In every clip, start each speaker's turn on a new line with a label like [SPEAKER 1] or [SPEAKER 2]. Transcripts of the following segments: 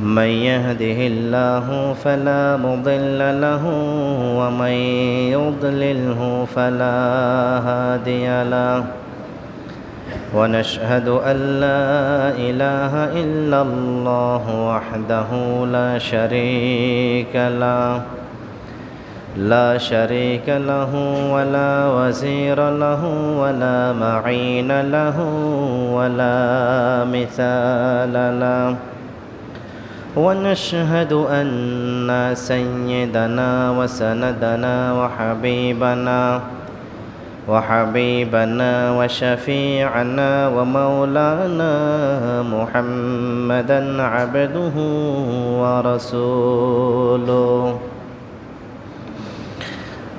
[SPEAKER 1] من يهده الله فلا مضل له ومن يضلله فلا هادي له. ونشهد أن لا إله إلا الله وحده لا شريك له. لا شريك له ولا وزير له ولا معين له ولا مثال له. ونشهد أن سيدنا وسندنا وحبيبنا وحبيبنا وشفيعنا ومولانا محمدا عبده ورسوله.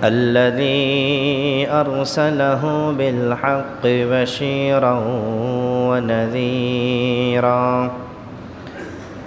[SPEAKER 1] الذي أرسله بالحق بشيرا ونذيرا.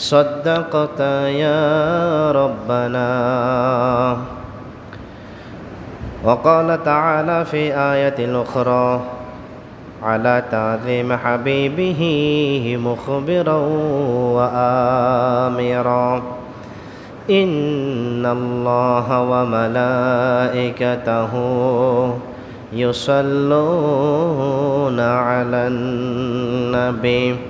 [SPEAKER 1] صدقت يا ربنا. وقال تعالى في آية أخرى على تعظيم حبيبه مخبرا وآمرا. إن الله وملائكته يصلون على النبي.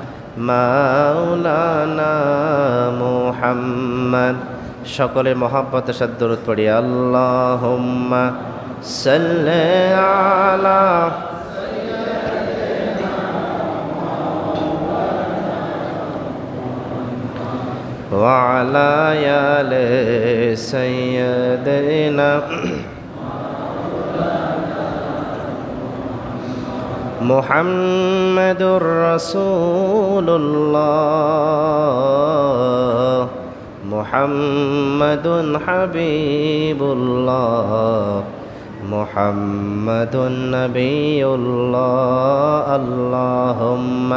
[SPEAKER 1] মাওলানা মুহাম্মদ সকলের মহাব্বতের সাথে দরুদ পড়ি আল্লাহুম্মা সাল্লি আলা وعلى آل سيدنا محمد رسول الله محمد حبيب الله محمد نبي الله اللهم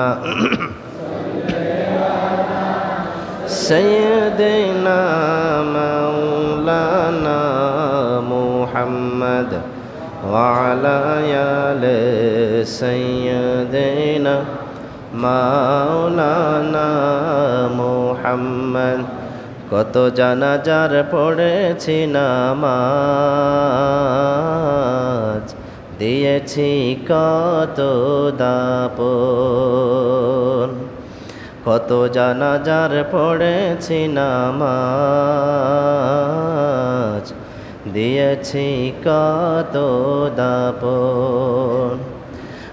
[SPEAKER 1] سيدنا مولانا محمد وعلى آل سيدنا মাওলানা মুহাম্মদ কত জানাজার পড়েছি নামাজ দিয়েছি কত দাপন কত জানাজার পড়েছি নামাজ দিয়েছি কত দাপন।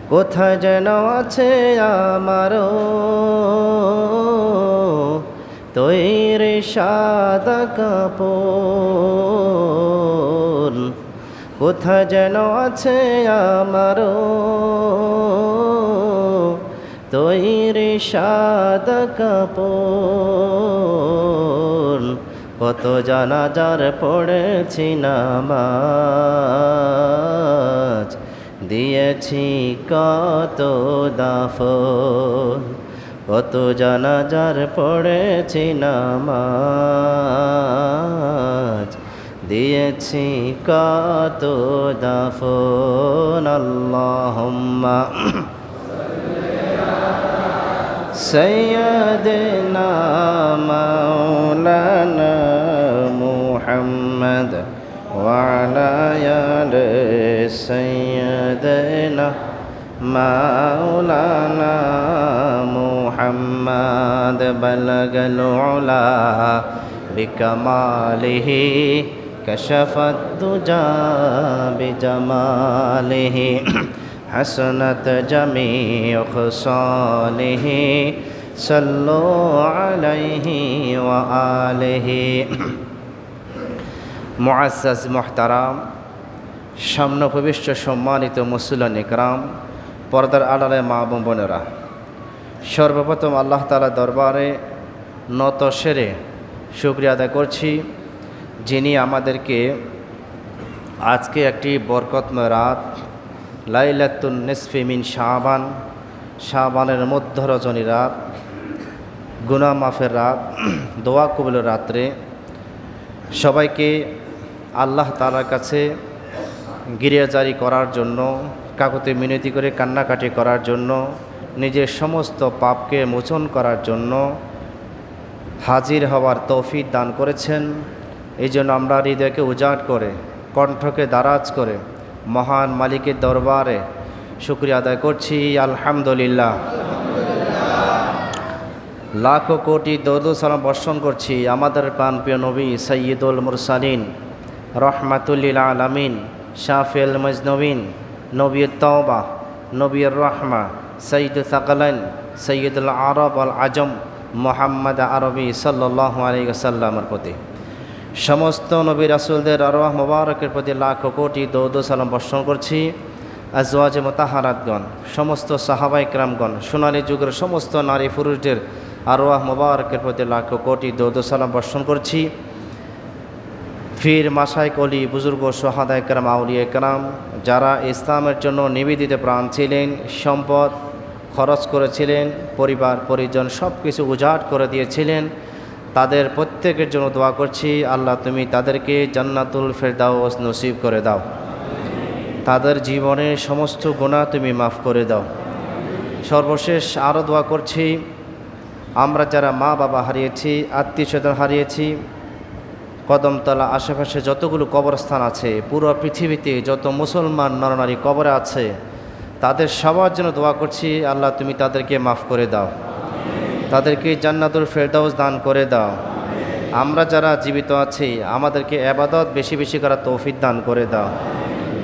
[SPEAKER 1] কোথায় যেন আছে আমারও তৈরি সাদা কাপড় কোথায় যেন আছে আমারও তৈরি সাদ কাপড় কত জানাজার পড়েছি নামাজ, দিয়েছি কত দাফন, কত জানাজার পড়েছি নামাজ, দিয়েছি কত দাফন। আল্লাহুম্মা سيدنا مولانا محمد وعلى آل سيدنا مولانا محمد بلغ العلا بكماله كشف الدجى بجماله حسنت جميع خصاله صلوا عليه وآله মুআজ্জাজ মোহতারাম সামনভবিষ্য সম্মানিত মুসুলান ইকরাম পর্দার আড়ালে মা এবং বোনেরা সর্বপ্রথম আল্লাহ তালা দরবারে নত সেরে শুক্রিয়া আদায় করছি যিনি আমাদেরকে আজকে একটি বরকতময় রাত লাইলাতুন নিসফিমিন শাহবান শাহবানের মধ্য রজনী রাত গুনা মাফের রাত, দোয়া কবুলের রাত্রে সবাইকে আল্লাহ তালার কাছে গিরিয়াজারি করার জন্য, কাকুতে মিনতি করে কান্নাকাটি করার জন্য, নিজের সমস্ত পাপকে মোচন করার জন্য হাজির হওয়ার তৌফিক দান করেছেন। এই জন্য আমরা হৃদয়কে উজাড় করে, কণ্ঠকে দারাজ করে মহান মালিকের দরবারে শুক্রিয়া আদায় করছি, আলহামদুলিল্লাহ। লাখো কোটি সালাম বর্ষণ করছি আমাদের প্রাণপ্রিয় নবী সৈয়দুল মুরসালিন, রহমাতুল্লিল আলমিন শাফিল মজনবিন, নবীর তওবা, নবীর রহমা সঈদ সাকালান সৈয়দুল আরব আল আজম, মোহাম্মদ আরবি সাল্লাহ আলী সাল্লামের প্রতি। সমস্ত নবী রাসুলদের আরওয়াহ মোবারকের প্রতি লাখো কোটি দৌদ সালাম বর্ষণ করছি। আজওয়াজ মোতাহারাতগণ, সমস্ত সাহাবাই ক্রামগণ সোনালী যুগের সমস্ত নারী পুরুষদের আরওয়াহ মোবারকের প্রতি লাখো কোটি দৌদ সালাম বর্ষণ করছি। ফির মাসাইক অলি, বুজুর্গ সোহাদায় কারাম আউলিয়া কারাম যারা ইসলামের জন্য নিবেদিত প্রাণ ছিলেন, সম্পদ খরচ করেছিলেন, পরিবার, পরিজন সব কিছু উজাট করে দিয়েছিলেন তাদের প্রত্যেকের জন্য দোয়া করছি। আল্লাহ, তুমি তাদেরকে জান্নাতুল ফেরদাউস নসিব করে দাও। তাদের জীবনের সমস্ত গুণা তুমি মাফ করে দাও। সর্বশেষ আরও দোয়া করছি, আমরা যারা মা বাবা হারিয়েছি আত্মীয় স্বজন হারিয়েছি, কদমতলা আশেপাশে যতগুলো কবরস্থান আছে, পুরো পৃথিবীতে যত মুসলমান নরনারী কবরে আছে, তাদের সবার জন্য দোয়া করছি, আল্লাহ, তুমি তাদেরকে মাফ করে দাও। তাদেরকে জান্নাতুল ফেরদাউস দান করে দাও। আমরা যারা জীবিত আছি, আমাদেরকে আবাদত বেশি বেশি করার তৌফিক দান করে দাও।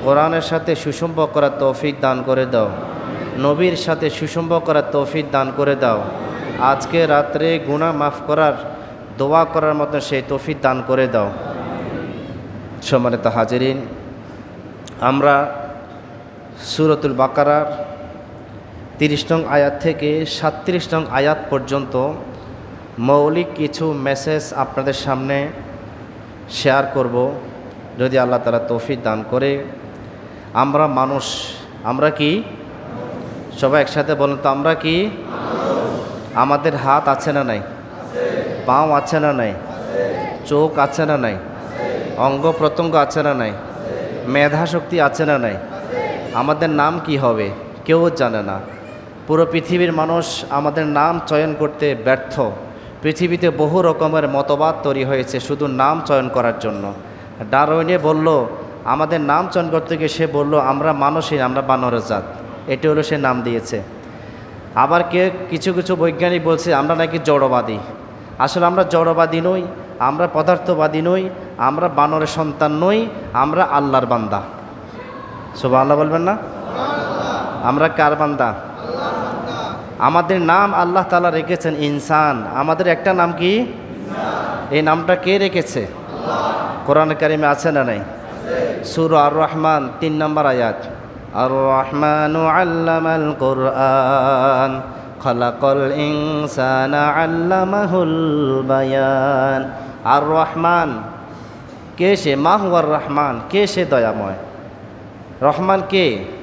[SPEAKER 1] কোরআনের সাথে সুসম্পর্ক করার তৌফিক দান করে দাও। নবীর সাথে সুসম্পর্ক করার তৌফিক দান করে দাও। আজকে রাত্রে গুণা মাফ করার, দোয়া করার মতো সেই তৌফিক দান করে দাও। সম্মানিত হাজিরিন, আমরা সুরতুল বাকারার তিরিশ নং আয়াত থেকে সাতত্রিশ নং আয়াত পর্যন্ত মৌলিক কিছু মেসেজ আপনাদের সামনে শেয়ার করব, যদি আল্লাহ তালা তৌফিক দান করে। আমরা মানুষ, আমরা কি? সবাই একসাথে বলেন তো, আমরা কি? আমাদের হাত আছে না নাই? পাও আছে না নাই? চোখ আছে না নাই? অঙ্গ প্রত্যঙ্গ আছে না নাই? মেধা শক্তি আছে না নাই? আমাদের নাম কি হবে? কেউ জানে না। পুরো পৃথিবীর মানুষ আমাদের নাম চয়ন করতে ব্যর্থ। পৃথিবীতে বহু রকমের মতবাদ তৈরি হয়েছে শুধু নাম চয়ন করার জন্য। ডারওয়েনে বলল, আমাদের নাম চয়ন করতে গিয়ে সে বলল, আমরা মানুষই, আমরা বানরের জাত। এটি হলো সে নাম দিয়েছে। আবার কে, কিছু কিছু বৈজ্ঞানিক বলছে, আমরা নাকি জড়বাদী। আসলে আমরা জড়বাদী নই, আমরা পদার্থবাদী নই, আমরা বানরের সন্তান নই, আমরা আল্লাহর বান্দা। সব আল্লাহ বলবেন না? আমরা কার বান্দা? আমাদের নাম আল্লাহ তালা রেখেছেন ইনসান। আমাদের একটা নাম কি? এই নামটা কে রেখেছে? কোরআন কারিমে আছে না নাই? সুর আর রহমান তিন নম্বর আয়াত। আর রহমান আল্লামাল কোরআন, খলাকল ইনসানা আল্লামাহুল বায়ান। আর রহমান কে সে? মাহুয়ার রহমান, কে সে দয়াময়? রহমান কে?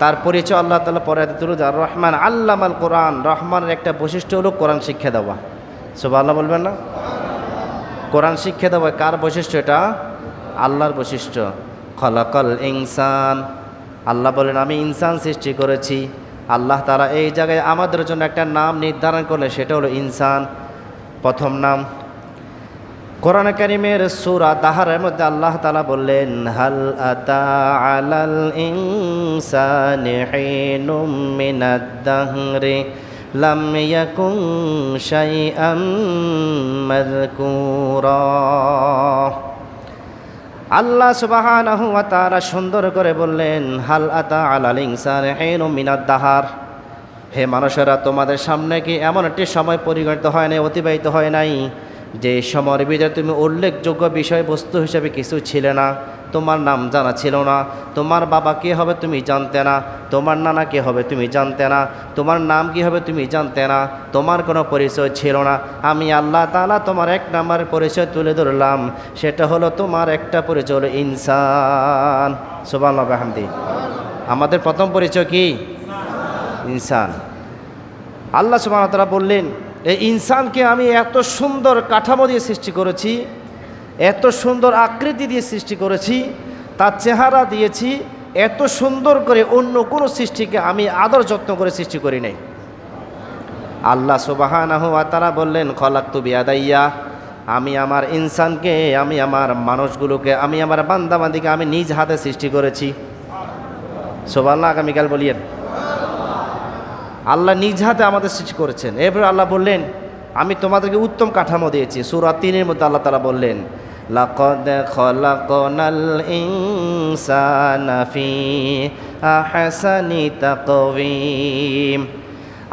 [SPEAKER 1] তার পরিচয় আল্লাহ তালা পরে তুলে আর রহমান আল্লামাল কোরআন। রহমানের একটা বৈশিষ্ট্য হলো কোরআন শিক্ষা দেওয়া। সব আল্লাহ বলবেন না? কোরআন শিক্ষা দেওয়া কার বৈশিষ্ট্য এটা? আল্লাহর বৈশিষ্ট্য। খলাকল ইনসান। আল্লাহ বলেন, আমি ইনসান সৃষ্টি করেছি। আল্লাহ তারা এই জায়গায় আমাদের জন্য একটা নাম নির্ধারণ করলে সেটা হলো ইনসান। প্রথম নাম কোরআন করিমের সুরা তাহারের মধ্যে আল্লাহ তালা বললেন, হাল আতা আলাল ইনসানি মিনাদ লাম ইয়াকুন শাইআম মাযকুরা। আল্লাহ সুবাহানাহু ওয়া তাআলা সুন্দর করে বললেন, হাল আতা আলাল ইনসানি হিনুম মিনাদ দাহার। হে মানুষেরা, তোমাদের সামনে কি এমন একটি সময় পরিগণিত হয় নাই, অতিবাহিত হয় নাই? যে সময়ের ভিতরে তুমি উল্লেখযোগ্য বিষয়বস্তু হিসেবে কিছু ছিলে না, তোমার নাম জানা ছিল না, তোমার বাবা কে হবে তুমি জানতে না, তোমার নানা কে হবে তুমি জানতে না, তোমার নাম কি হবে তুমি জানতে না, তোমার কোনো পরিচয় ছিল না। আমি আল্লাহ তাআলা তোমার এক নাম্বার পরিচয় তুলে ধরলাম, সেটা হলো তোমার একটা পরিচয় হলো ইনসান। সুবাহ হামদি আমাদের প্রথম পরিচয় কি? ইনসান। আল্লাহ সুবাহতারা বললেন এই ইনসানকে আমি এত সুন্দর কাঠামো দিয়ে সৃষ্টি করেছি, এত সুন্দর আকৃতি দিয়ে সৃষ্টি করেছি, তার চেহারা দিয়েছি, এত সুন্দর করে অন্য কোনো সৃষ্টিকে আমি আদর যত্ন করে সৃষ্টি করি নাই। আল্লাহ সুবাহানাহু তারা বললেন খলাক তু বিয়াদাইয়া, আমি আমার ইনসানকে, আমি আমার মানুষগুলোকে, আমি আমার বান্দাবান্দিকে আমি নিজ হাতে সৃষ্টি করেছি। সোবাল্লাহ আগামীকাল বলিয়েন। আল্লাহ নিজ হাতে আমাদের সৃষ্টি করেছেন। এরপরে আল্লাহ বললেন, আমি তোমাদেরকে উত্তম কাঠামো দিয়েছি। সুরা তিনের মধ্যে আল্লাহ তালা বললেন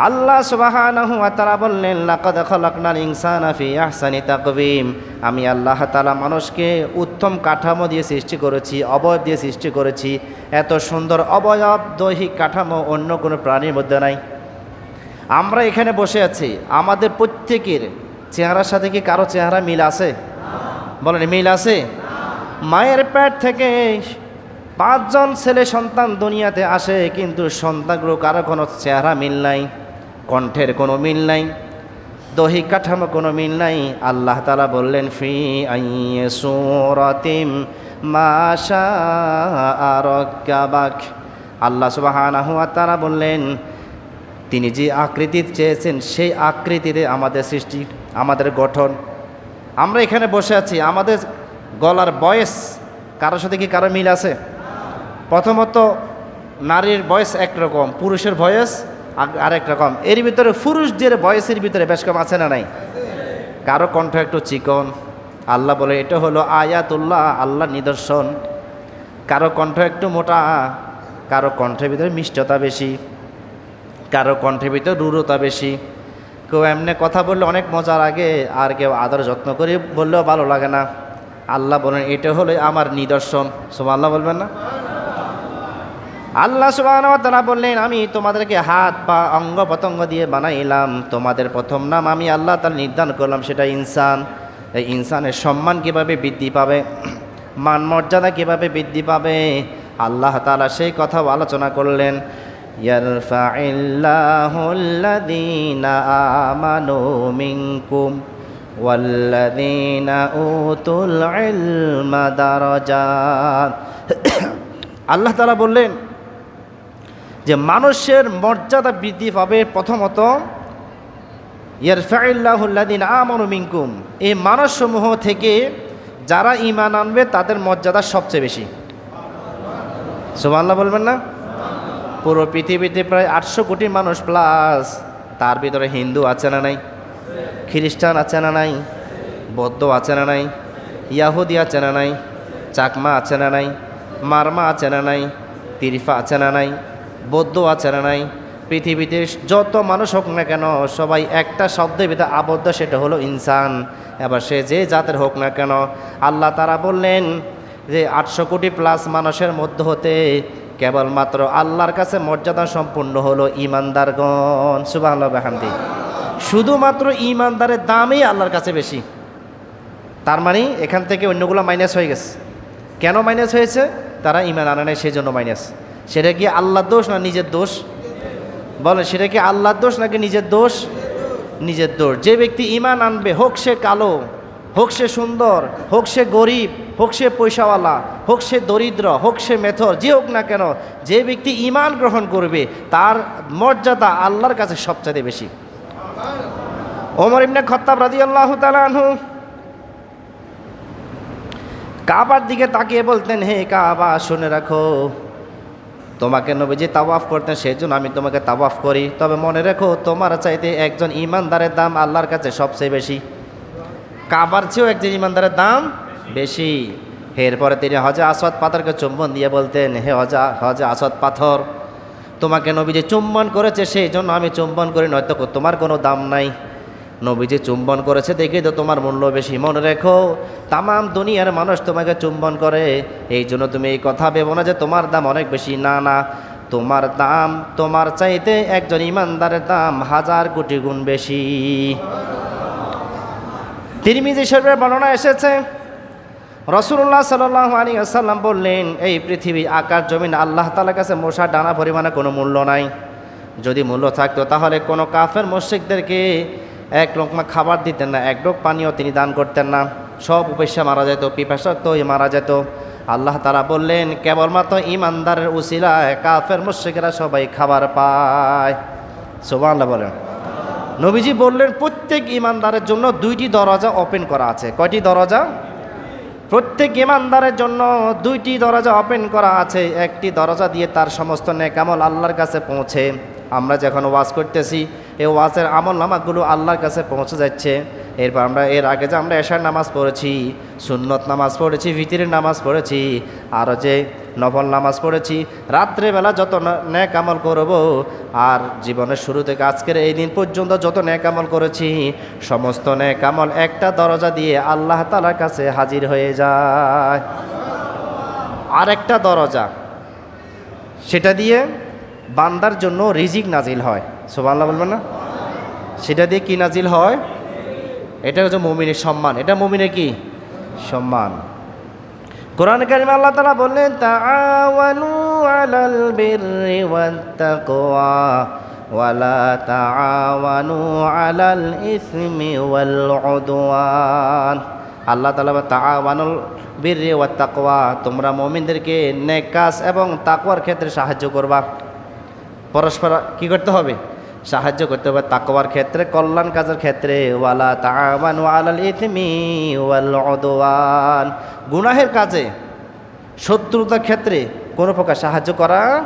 [SPEAKER 1] আল্লাহ ওয়া তাআলা বললেন, লাকাদ খলাকনাল ইনসানা ফি আহসানি তাকওয়িম। আমি আল্লাহ তালা মানুষকে উত্তম কাঠামো দিয়ে সৃষ্টি করেছি, অবয়ব দিয়ে সৃষ্টি করেছি। এত সুন্দর অবয়ব দৈহিক কাঠামো অন্য কোনো প্রাণীর মধ্যে নাই। আমরা এখানে বসে আছি। আমাদের প্রত্যেকের চেহারার সাথে কি কারও চেহারা মিল আছে? বলেন, মিল আছে? মায়ের পেট থেকে পাঁচজন ছেলে সন্তান দুনিয়াতে আসে, কিন্তু সন্তানগুলো কারও কোনো চেহারা মিল নাই, কণ্ঠের কোনো মিল নাই দৈহিক কাঠামো কোনো মিল নাই। আল্লাহ তালা বললেন, ফি আইয়ে সুরতিম মাশা আরকাবাক আল্লাহ সুবাহানাহু তারা বললেন তিনি যে আকৃতি চেয়েছেন, সেই আকৃতিতে আমাদের সৃষ্টি, আমাদের গঠন। আমরা এখানে বসে আছি, আমাদের গলার বয়স, কারোর সাথে কি কারও মিল আছে? প্রথমত, নারীর বয়স একরকম, পুরুষের বয়স আরেক রকম। এর ভিতরে পুরুষদের বয়সের ভিতরে বেশ কম আছে না নাই? কারও কণ্ঠ একটু চিকন। আল্লাহ বলে, এটা হলো আয়াতুল্লাহ আল্লাহ নিদর্শন। কারও কণ্ঠ একটু মোটা, কারও কণ্ঠের ভিতরে মিষ্টতা বেশি। কারও কণ্ঠের ভিতরে রুরতা বেশি। কেউ এমনি কথা বললে অনেক মজার আগে আর কেউ আদর যত্ন করে বললেও ভালো লাগে না। আল্লাহ বলেন, এটা হলো আমার নিদর্শন। সোমা আল্লাহ বলবেন না? আল্লাহ সুবাহ বললেন, আমি তোমাদেরকে হাত, পা, অঙ্গ পতঙ্গ দিয়ে বানাইলাম। তোমাদের প্রথম নাম আমি আল্লাহ তার নির্ধারণ করলাম, সেটা ইনসান। এই ইনসানের সম্মান কীভাবে বৃদ্ধি পাবে? মান মর্যাদা কীভাবে বৃদ্ধি পাবে? আল্লাহ তালা সেই কথাও আলোচনা করলেন। يرفع الله الذين آمنوا منكم والذين أوتوا العلم درجات আল্লাহ তাআলা বললেন যে মানুষের মর্যাদা বৃদ্ধি পাবে প্রথমত ইয়ারফাইল্লাহুল্লাদিন আমানু মিনকুম এই মানুষসমূহ থেকে যারা ঈমান আনবে তাদের মর্যাদা সবচেয়ে বেশি সুবহানাল্লাহ বলবেন না পুরো পৃথিবীতে প্রায় আটশো কোটি মানুষ প্লাস তার ভিতরে হিন্দু আছে না নাই? খ্রিস্টান আছে না নাই? বৌদ্ধ আছে না নাই? ইয়াহুদি আছে না নাই? চাকমা আছে না নাই? মারমা আছে না নাই? তিরিফা আছে না নাই? বৌদ্ধ আছে না নাই? পৃথিবীতে যত মানুষ হোক না কেন, সবাই একটা শব্দের ভিতরে আবদ্ধ, সেটা হলো ইনসান। এবার সে যে জাতের হোক না কেন, আল্লাহ তারা বললেন যে, আটশো কোটি প্লাস মানুষের মধ্য হতে কেবলমাত্র আল্লাহর কাছে মর্যাদা সম্পূর্ণ হলো ইমানদারগণ সুবাহ শুধুমাত্র ইমানদারের দামই আল্লাহর কাছে বেশি। তার মানে এখান থেকে অন্যগুলো মাইনাস হয়ে গেছে। কেন মাইনাস হয়েছে? তারা ইমান আনে নাই সেই জন্য মাইনাস সেটা কি আল্লাহর দোষ না নিজের দোষ? বলে সেটা কি আল্লাহর দোষ নাকি নিজের দোষ? নিজের দোষ। যে ব্যক্তি ইমান আনবে, হোক সে কালো। হোক সে সুন্দর, হোক সে গরিব, হোক সে পয়সাওয়ালা, হোক সে দরিদ্র, হোক সে মেথর, যে হোক না কেন, যে ব্যক্তি ইমান গ্রহণ করবে, তার মর্যাদা আল্লাহর কাছে সবচেয়ে বেশি। ওমর ইবনে খত্তাব রাদিয়াল্লাহু তাআলা আনহু কাবার দিকে তাকিয়ে বলতেন, হে কাবা, শুনে রাখো। তোমাকে নবীজি তাওয়াফ করতেন সেই জন্য আমি তোমাকে তাওয়াফ করি। তবে মনে রেখো, তোমার চাইতে একজন ইমানদারের দাম আল্লাহর কাছে সবচেয়ে বেশি। কাবার চেয়েও একজন ইমানদারের দাম বেশি। এরপরে তিনি হজে আসদ পাথরকে চুম্বন দিয়ে বলতেন, হে হজা হজে আসদ পাথর, তোমাকে নবীজি চুম্বন করেছে সেই জন্য আমি চুম্বন করি, নয়তো তোমার কোনো দাম নাই। নবীজি চুম্বন করেছে, দেখেই তো তোমার মূল্য বেশি। মনে রেখো, তামাম দুনিয়ার মানুষ তোমাকে চুম্বন করে। এই জন্য তুমি এই কথা ভেবো না যে তোমার দাম অনেক বেশি। না না, তোমার দাম তোমার চাইতে একজন ইমানদারের দাম হাজার কোটি গুণ বেশি। তিরমিজি শরীফের বর্ণনা এসেছে। রসুল্লাহ সাল্লাহ আলী আসাল্লাম বললেন, এই পৃথিবী আকার জমিন, আল্লাহ তালার কাছে মশার ডানা পরিমাণে কোনো মূল্য নাই। যদি মূল্য থাকতো তাহলে কোনো কাফের মসজিদদেরকে এক লোকমা খাবার দিতেন না, এক ডোক পানীয় তিনি দান করতেন না। সব উপেক্ষা মারা যেত পিপাসাক্ত মারা যেত। আল্লাহ তারা বললেন, কেবলমাত্র ইমানদারের উসিলায় কাফের মুশ্রিকেরা সবাই খাবার পায়। সোবাহ বলেন। নবীজি বললেন, প্রত্যেক ইমানদারের জন্য দুইটি দরজা ওপেন করা আছে। কয়টি দরজা? প্রত্যেক ইমানদারের জন্য দুইটি দরজা ওপেন করা আছে। একটি দরজা দিয়ে তার সমস্ত নেকামল আল্লাহর কাছে পৌঁছে। আমরা যখন ওয়াজ করতেছি, এই ওয়াজের আমল নামাগুলো আল্লাহর কাছে পৌঁছে যাচ্ছে। এরপর আমরা, এর আগে যে আমরা এশার নামাজ পড়েছি, সুন্নত নামাজ পড়েছি ভিতরের নামাজ পড়েছি, আরও যে নফল নামাজ পড়েছি, রাত্রেবেলা যত ন্যাক আমল করব, আর জীবনের শুরু থেকে আজকের এই দিন পর্যন্ত যত ন্যাক আমল করেছি, সমস্ত ন্যাক আমল একটা দরজা দিয়ে আল্লাহ তালার কাছে হাজির হয়ে যায়। আরেকটা দরজা, সেটা দিয়ে বান্দার জন্য রিজিক নাজিল হয়। সোবাল্লাহ বলবেন না? সেটা দিয়ে কি নাজিল হয়? এটা হচ্ছে মমিনের সম্মান। এটা মমিনের কি? সম্মান। কোরআন কারিম আল্লাহ তালা বললেন, তাআওয়ানু আলাল বিররি ওয়াত্তাকওয়া ওয়ালা তাআওয়ানু আলাল ইসমি ওয়াল উদওয়ান আল্লাহ তাআলা তাআওয়ানুল বিররি ওয়াত্তাকওয়া, তোমরা মুমিনদেরকে নেক কাজ এবং তাকওয়ার ক্ষেত্রে সাহায্য করবা। পরস্পর কি করতে হবে? সাহায্য করতে হবে তাকওয়ার ক্ষেত্রে, কল্যাণ কাজের ক্ষেত্রে। ওয়ালা তামান ওয়ালাল ইথমি ওয়াল উদওয়ান। গুনাহের কাজে শত্রুতার ক্ষেত্রে কোনো প্রকার সাহায্য করা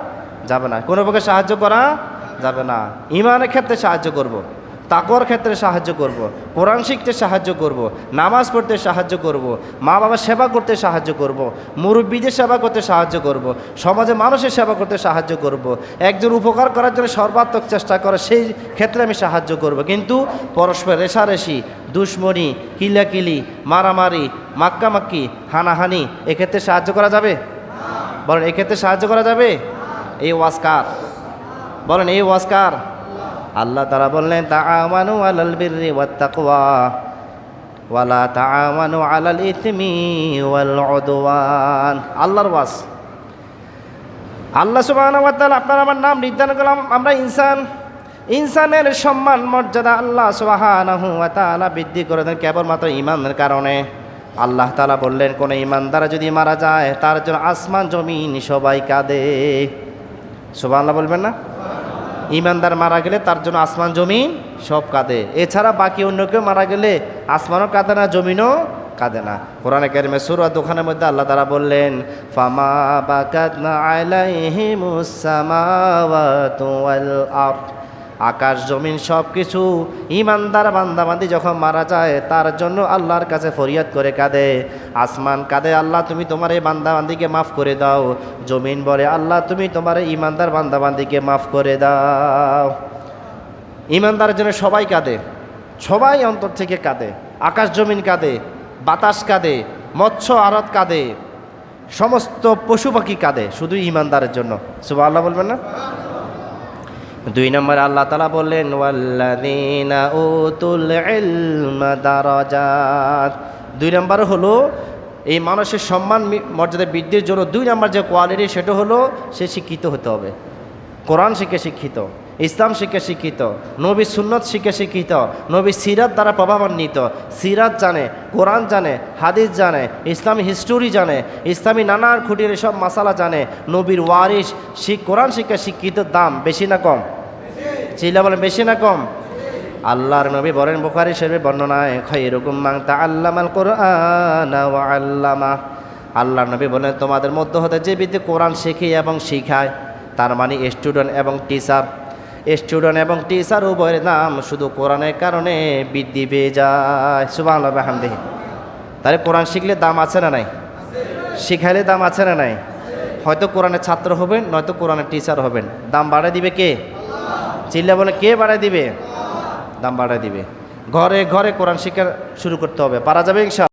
[SPEAKER 1] যাবে না। কোনো প্রকার সাহায্য করা যাবে না। ইমানের ক্ষেত্রে সাহায্য করব। তাকওয়ার ক্ষেত্রে সাহায্য করব। কোরআন শিখতে সাহায্য করব। নামাজ পড়তে সাহায্য করব। মা বাবার সেবা করতে সাহায্য করব। মুরব্বীদের সেবা করতে সাহায্য করব। সমাজে মানুষের সেবা করতে সাহায্য করব। একজন উপকার করার জন্য সর্বাত্মক চেষ্টা করে, সেই ক্ষেত্রে আমি সাহায্য করব। কিন্তু পরস্পর রেশারেশি, দুশ্মনী, কিলাকিলি, মারামারি, মাক্কামাক্কি, হানাহানি, এক্ষেত্রে সাহায্য করা যাবে বলেন, এক্ষেত্রে সাহায্য করা যাবে এই ওয়াজকার বলেন, এই ওয়াজকার আল্লাহ তারা বললেন, তাআমানু আলাল বিররি ওয়াত্তাকওয়া ওয়ালা তাআমানু আলাল ইথমি ওয়াল উদওয়ান। আল্লাহর ওয়াজ। আল্লাহ তাআলা, আপনার আমার নাম নির্ধারণ করলাম। আমরা ইনসান, ইনসানের সম্মান, মর্যাদা আল্লাহ তাআলা বৃদ্ধি করে দেন কেবলমাত্র ইমানের কারণে। আল্লাহ তাআলা বললেন, কোন ইমানদার যদি মারা যায়, তার জন্য আসমান, জমিন সবাই কাঁদে। সুবহানাল্লাহ বলবেন না? ইমানদার মারা গেলে তার জন্য আসমান, জমিন সব কাঁদে। এছাড়া বাকি অন্য কেউ মারা গেলে আসমানও কাঁদে না, জমিনও কাঁদে না। কোরআনে কারিমে সুরা দোকানের মধ্যে আল্লাহ তারা বললেন, ফামা বাকাত না আলাইহিমুসামাওয়াতু ওয়াল আরদ। আকাশ, জমিন সব কিছু ইমানদার বান্দাবান্দি যখন মারা যায়, তার জন্য আল্লাহর কাছে ফরিয়াদ করে কাঁদে। আসমান কাঁদে, আল্লাহ তুমি তোমার এই বান্দাবান্দিকে মাফ করে দাও। জমিন বলে, আল্লাহ তুমি তোমার এই ইমানদার বান্দাবান্দিকে মাফ করে দাও। ইমানদারের জন্য সবাই কাঁদে, সবাই অন্তর থেকে কাঁদে। আকাশ, জমিন কাঁদে, বাতাস কাঁদে, মৎস্য আরত কাঁদে, সমস্ত পশু পাখি কাঁদে, শুধু ইমানদারের জন্য। সুবাহ আল্লাহ বলবেন না? দুই নম্বর আল্লাহ তালা বললেন ওয়াল্লাদিনা ও তুল দুই নম্বর হলো, এই মানুষের সম্মান, মর্যাদা বৃদ্ধির জন্য দুই নম্বর যে কোয়ালিটি, সেটা হলো সে শিক্ষিত হতে হবে। কোরআন শিখে শিক্ষিত। ইসলাম শিখে শিক্ষিত, নবী সুন্নত শিখে শিক্ষিত, নবী সিরাত দ্বারা প্রভাবান্বিত। সিরাত জানে, কোরআন জানে, হাদিস জানে, ইসলামী হিস্টোরি জানে, ইসলামী নানান খুঁটির সব মাসালা জানে। নবীর ওয়ারিস শিখ কোরআন শিক্ষা শিক্ষিত দাম বেশি না কম? চিল্লা বলেন, বেশি না কম? আল্লাহর নবী বলেন, বুখারি শরীফের বর্ণনায় খয় এরকম মাংতা আল্লামাল কোরআন আল্লামা। আল্লাহর নবী বলেন, তোমাদের মধ্য হতে যে বিদ্যে কোরআন শেখে এবং শিখায়, তার মানে স্টুডেন্ট এবং টিচার স্টুডেন্ট এবং টিচার উভয়ের নাম শুধু কোরআনের কারণে বৃদ্ধি পেয়ে যায়। সুবাহ আলহামদিহি তাহলে কোরআন শিখলে দাম আছে না নাই? শিখাইলে দাম আছে না নাই? হয়তো কোরআনের ছাত্র হবেন, নয়তো কোরআনের টিচার হবেন। দাম বাড়ায় দিবে কে? চিল্লা বলে কে বাড়ায় দিবে? দাম বাড়ায় দিবে। ঘরে ঘরে কোরআন শিক্ষা শুরু করতে হবে। পারা যাবে ইনশা